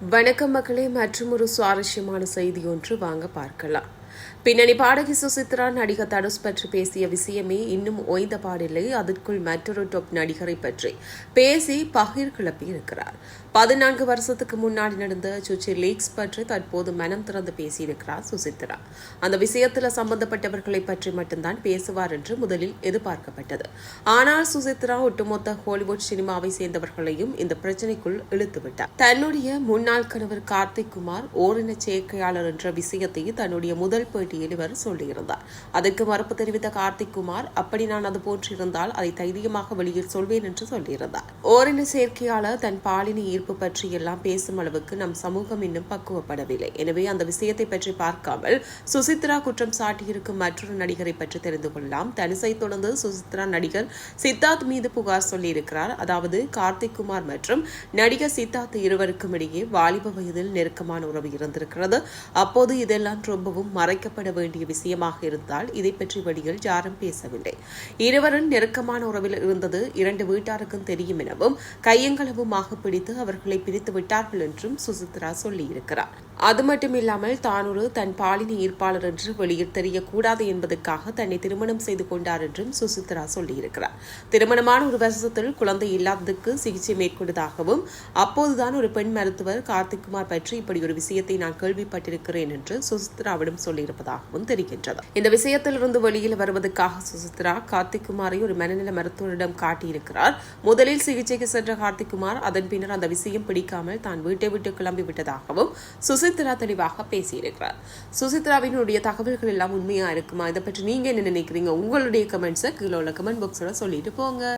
வணக்கம் மக்களே மற்றும் ஒரு சுவாரஸ்யமான செய்தி ஒன்று வாங்க பார்க்கலாம். பின்னணி பாடகி சுசித்ரா நடிகர் தனுஷ் பற்றி பேசிய விஷயமே இன்னும் ஓய்ந்த பாடில்லை. அதற்குள் மற்றொரு டொப் நடிகரை பற்றி பேசி பகிர் கிளப்பி இருக்கிறார். பதினான்கு வருஷத்துக்கு முன்னாடி நடந்த சுச்சி லீக்ஸ் பற்றி தற்போது மனம் திறந்து பேசியிருக்கிறார் சுசித்ரா. அந்த விஷயத்தில் சம்பந்தப்பட்டவர்களை பற்றி மட்டும்தான் பேசுவார் என்று முதலில் எதிர்பார்க்கப்பட்டது. ஆனால் சுசித்ரா ஒட்டுமொத்த ஹாலிவுட் சினிமாவை சேர்ந்தவர்களையும் இந்த பிரச்சனைக்குள் இழுத்துவிட்டார். தன்னுடைய முன்னாள் கணவர் கார்த்திக் குமார் ஓரின சேர்க்கையாளர் என்ற விஷயத்தை தன்னுடைய முதல் பேட்டியில் இவர் சொல்லியிருந்தார். அதற்கு மறுப்பு தெரிவித்த கார்த்திக் குமார் அப்படி நான் அது போன்றிருந்தால் அதை தைரியமாக வெளியில் சொல்வேன் என்று சொல்லியிருந்தார். ஓரின சேர்க்கையாளர் தன் பாலின ஈர்ப்பு பற்றி எல்லாம் பேசும் அளவுக்கு நம் சமூகம் இன்னும் பக்குவப்படவில்லை. எனவே அந்த விஷயத்தை பற்றி பார்க்காமல் சுசித்ரா குற்றம் சாட்டியிருக்கும் மற்றொரு நடிகரை பற்றி தெரிந்து கொள்ளலாம். தனிசை தொடர்ந்து சுசித்ரா நடிகர் சித்தார்த் மீது புகார் சொல்லியிருக்கிறார். அதாவது கார்த்திக் குமார் மற்றும் நடிகர் சித்தார்த் இருவருக்கும் இடையே வாலிப வயதில் நெருக்கமான உறவு இருந்திருக்கிறது. அப்போது இதெல்லாம் ரொம்பவும் மறைக்கப்பட வேண்டிய விஷயமாக இருந்தால் இதை பற்றி வெளியில் யாரும் பேசவில்லை. இருவரும் நெருக்கமான உறவில் இருந்தது இரண்டு வீட்டாருக்கும் தெரியும் எனவும் கையங்களவுமாக பிடித்து அவர்களை பிரித்து விட்டார்கள் என்றும் சுசித்ரா சொல்லியிருக்கிறார். அது மட்டுமில்லாமல் தான் ஒரு தன் பாலின ஈர்ப்பாளர் என்று வெளியில் தெரியக்கூடாது என்பதற்காக தன்னை திருமணம் செய்து கொண்டார் என்றும் சுசித்ரா சொல்லியிருக்கிறார். திருமணமான ஒரு வருஷத்தில் குழந்தை இல்லாததுக்கு சிகிச்சை மேற்கொண்டதாகவும் அப்போதுதான் ஒரு பெண் மருத்துவர் கார்த்திக்குமார் பற்றி இப்படி ஒரு விஷயத்தை நான் கேள்விப்பட்டிருக்கிறேன் என்று சுசித்ராவிடம் சொல்லியிருப்பதாகவும் தெரிகின்றது. இந்த விஷயத்திலிருந்து வெளியில் வருவதற்காக சுசித்ரா கார்த்திக்குமாரை ஒரு மனநல மருத்துவரிடம் காட்டியிருக்கிறார். முதலில் சிகிச்சைக்கு சென்ற கார்த்திக்குமார் அதன் பின்னர் அந்த விஷயம் பிடிக்காமல் தான் வீட்டை விட்டு கிளம்பி விட்டதாகவும் சுசித்ரா தெளிவாக பேசியிருக்கிறார். சுசித்ராவினுடைய தகவல்கள் எல்லாம் உண்மையா இருக்குமா? இதை பற்றி நீங்க என்ன நினைக்கிறீங்க? உங்களுடைய கமெண்ட்ஸை கீழே உள்ள கமெண்ட் பாக்ஸோட சொல்லிட்டு போங்க.